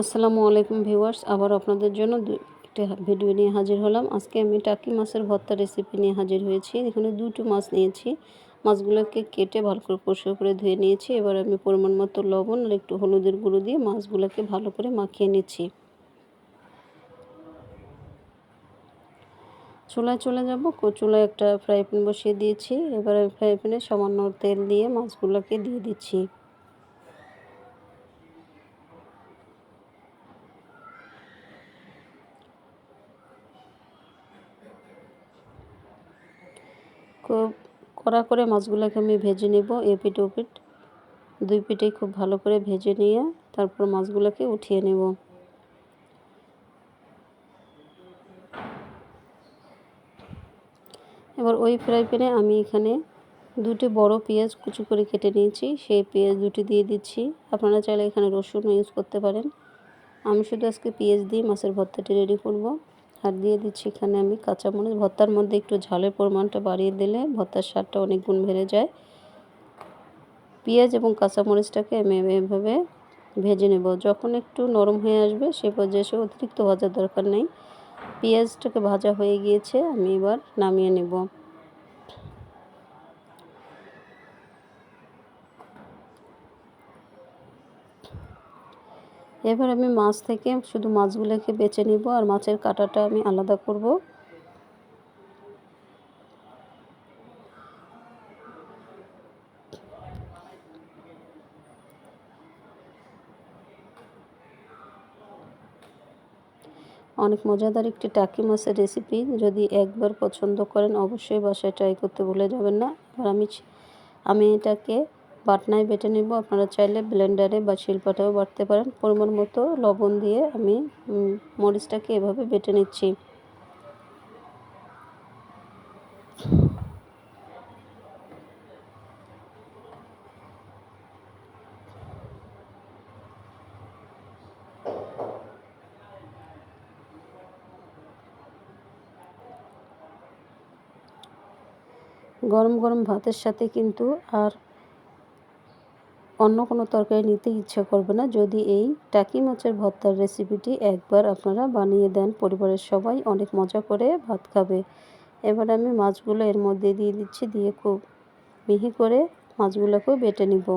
আসসালামু আলাইকুম ভিউয়ার্স, আবার আপনাদের জন্য একটা ভিডিও নিয়ে হাজির হলাম। আজকে আমি টাকি মাছের ভর্তা রেসিপি নিয়ে হাজির হয়েছি। এখানে দুটো মাছ নিয়েছি। মাছগুলোকে কেটে ভালো করে পরিষ্কার করে ধুয়ে নিয়েছি। এবার আমি পরিমাণ মতো লবণ আর একটু হলুদের গুঁড়ো দিয়ে মাছগুলোকে ভালো করে মাখিয়ে নিচ্ছি। চুলায় চলে যাব। চুলায় একটা ফ্রাই প্যান বসিয়ে দিয়েছি। এবার ফ্রাই প্যানে সামান্য তেল দিয়ে মাছগুলোকে দিয়ে দিচ্ছি। কড়া করে মাছগুলোকে আমি ভেজে নেব এপিট ওপিট দুই পিঠেই খুব ভালো করে ভেজে নিয়ে তারপর মাছগুলোকে উঠিয়ে নেব। এবার ওই ফ্রাই প্যানে আমি এখানে দুটি বড় পেঁয়াজ কুচু করে কেটে নিয়েছি। সেই পেঁয়াজ দুটি দিয়ে দিচ্ছি। আপনারা চাইলে এখানে রসুনও ইউজ করতে পারেন। আমি শুধু আজকে পেঁয়াজ দিয়ে মাছের ভর্তাটি রেডি করব। আর দিয়ে দিচ্ছি এখানে আমি কাঁচামরিচ ভর্তার মধ্যে একটু ঝালের পরিমাণটা বাড়িয়ে দিলে ভর্তার স্বাদটা অনেক গুণ বেড়ে যায়। পেঁয়াজ এবং কাঁচামরিচটাকে আমি এভাবে ভেজে নেব। যখন একটু নরম হয়ে আসবে, সে পর্যায়ে এসে অতিরিক্ত ভাজার দরকার নেই। পেঁয়াজটাকে ভাজা হয়ে গিয়েছে, আমি এবার নামিয়ে নেব। এবার আমি মাছ থেকে শুধু মাছগুলোকে বেছে নিব আর মাছের কাঁটাটা আমি আলাদা করব। অনেক মজাদার একটি টাকি মাছের রেসিপি। যদি একবার পছন্দ করেন, অবশ্যই বাসায় ট্রাই করতে ভুলে যাবেন না। এবার আমি আমি এটাকে বাটনায় বেটে নেব। আপনারা চাইলে ব্লেন্ডারে বা শিল্পাটাও বাটতে পারেন। পরিমাণ মতো লবণ দিয়ে আমি মরিচটাকে এভাবে বেটে নিচ্ছি। গরম গরম ভাতের সাথে কিন্তু আর অন্য কোনো তরকারি নিতে ইচ্ছা করবে না। যদি এই টাকি মাছের ভর্তার রেসিপিটি একবার আপনারা বানিয়ে দেন, পরিবারের সবাই অনেক মজা করে ভাত খাবে। এবার আমি মাছগুলো এর মধ্যে দিয়ে দিচ্ছি, দিয়ে খুব মিহি করে মাছগুলোকেও বেটে নিব।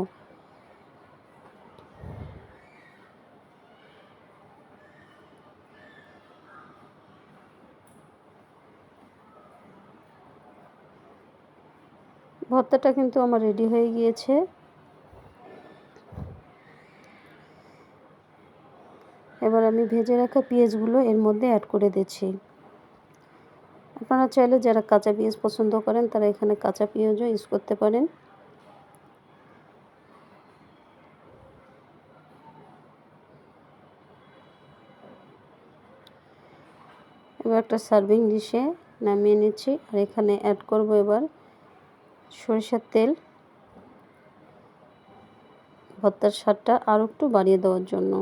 ভর্তাটা কিন্তু আমার রেডি হয়ে গিয়েছে। এবার আমি ভেজে রাখা পেঁয়াজগুলো এর মধ্যে অ্যাড করে দিচ্ছি। আপনারা চাইলে যারা কাঁচা পেঁয়াজ পছন্দ করেন, তারা এখানে কাঁচা পেঁয়াজও ইউজ করতে পারেন। এবার একটা সার্ভিং ডিশে নামিয়ে নিচ্ছি, আর এখানে অ্যাড করব এবার সরিষার তেল। ভর্তার স্বাদটা আরও একটু বাড়িয়ে দেওয়ার জন্য।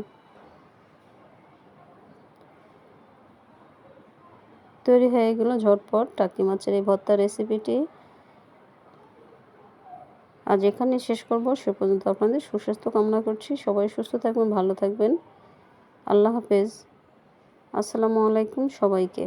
তৈরি হয়ে গেল ঝটপট টাকি মাছের এই ভর্তা রেসিপিটি আজ এখানে শেষ করব। সে পর্যন্ত আপনাদের সুস্বাস্থ্য কামনা করছি। সবাই সুস্থ থাকবেন, ভালো থাকবেন। আল্লাহ হাফেজ। আসসালামু আলাইকুম সবাইকে।